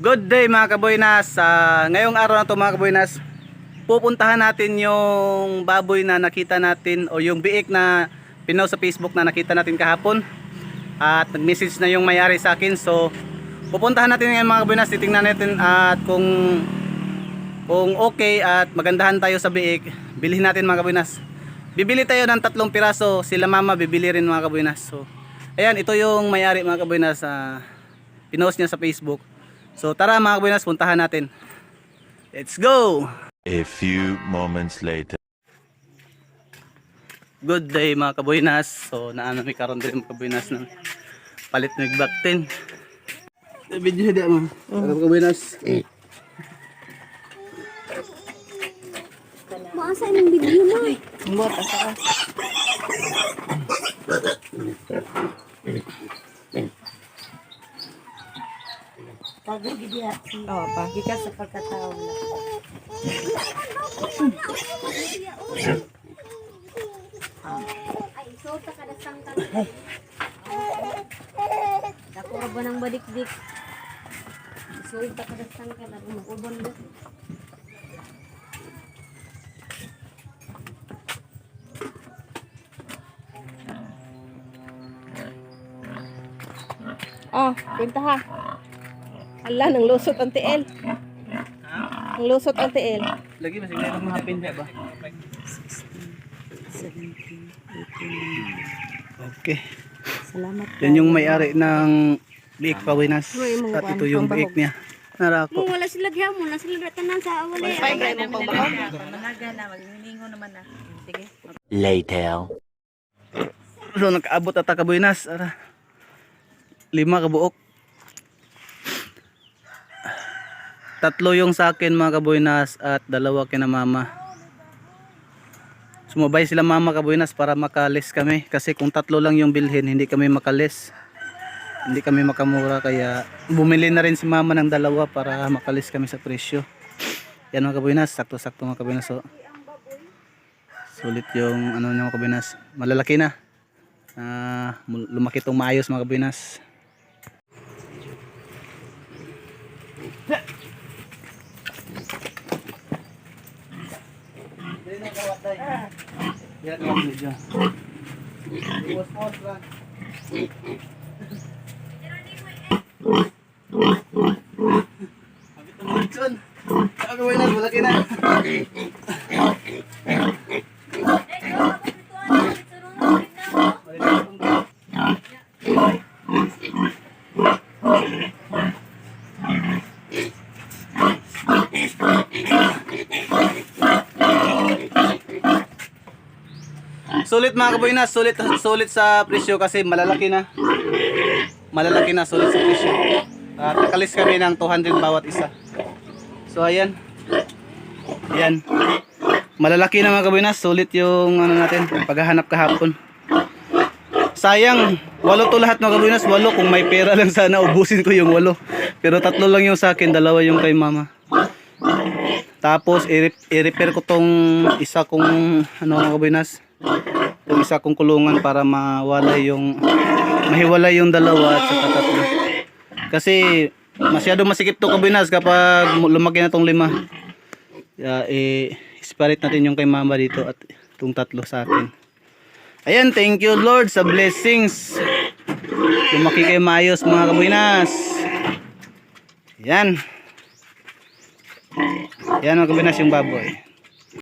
Good day mga kaboynas. Ah, ngayong araw na to mga kaboynas, pupuntahan natin yung baboy na nakita natin o yung biik na pinost sa Facebook na nakita natin kahapon. At nag-message na yung may-ari sa akin. So, pupuntahan natin ngayon mga kaboynas. Titingnan natin at kung kung okay at magandahan tayo sa biik, bilhin natin mga kaboynas. Bibili tayo ng tatlong piraso, sila mama bibili rin mga kaboynas. So, ayan, ito yung may-ari mga kaboynas. Uh, pinost niya sa Facebook. So tara mga kaboynas, puntahan natin. Let's go! A few moments later. Good day mga kaboynas. So naano may karon din mga kaboynas na palit ng baktin. Video hida mo. Mga kaboynas. Maasa ng video mo. Bot, asa ka? Dia. Oo, pagikas sa pagkatao na. Ay, so ta kada sangkan. Dako ra ba ng badik-dik? So ta kada sangkan at magubon mo. Oh, pinta ha. Ala, nang lusot ang tiil. Ang lusot ang tiil. Lagi masig na yung mahapin ba ba? Okay. Salamat. Yan yung may-ari ng. Uy, mga At ito yung biik niya. Narako. Kung wala sila diha mo, na sila tanan sa awali. Five rin mo pang bahog. Later. So nakaabot ata kaboynas. Ara. Lima kabuok. Tatlo yung sa akin mga kaboynas at dalawa kina mama. Sumabay sila mama kaboynas para makalis kami kasi kung tatlo lang yung bilhin hindi kami makalis. Hindi kami makamura kaya bumili na rin si mama ng dalawa para makalis kami sa presyo. Yan mga kaboynas, sakto-sakto mga kaboynas. So, sulit yung ano niya mga kaboynas. Malalaki na. Mul- lumaki tong maayos mga kabinas. Yan lang medyo. Mo lang. Habit ang lechon. Sabi mo na, malaki na. Sulit mga kaboynas, sulit sulit sa presyo kasi malalaki na. Malalaki na sulit sa presyo. At nakalis kami ng 200 bawat isa. So ayan. Ayan. Malalaki na mga kaboynas, sulit yung ano natin, paghahanap kahapon. Sayang, walo to lahat mga kaboynas, walo kung may pera lang sana ubusin ko yung walo. Pero tatlo lang yung sa akin, dalawa yung kay mama. Tapos i-repair ko tong isa kong ano mga kaboynas. Yung isa kong kulungan para mawala yung mahiwalay yung dalawa at saka tatlo. Kasi masyado masikip to kabinas kapag lumaki na tong lima. Yeah, eh, isparit natin yung kay mama dito at itong tatlo sa akin. Ayan, thank you Lord sa blessings. Lumaki kayo maayos mga kabinas. Yan. Yan mga kabinas yung baboy.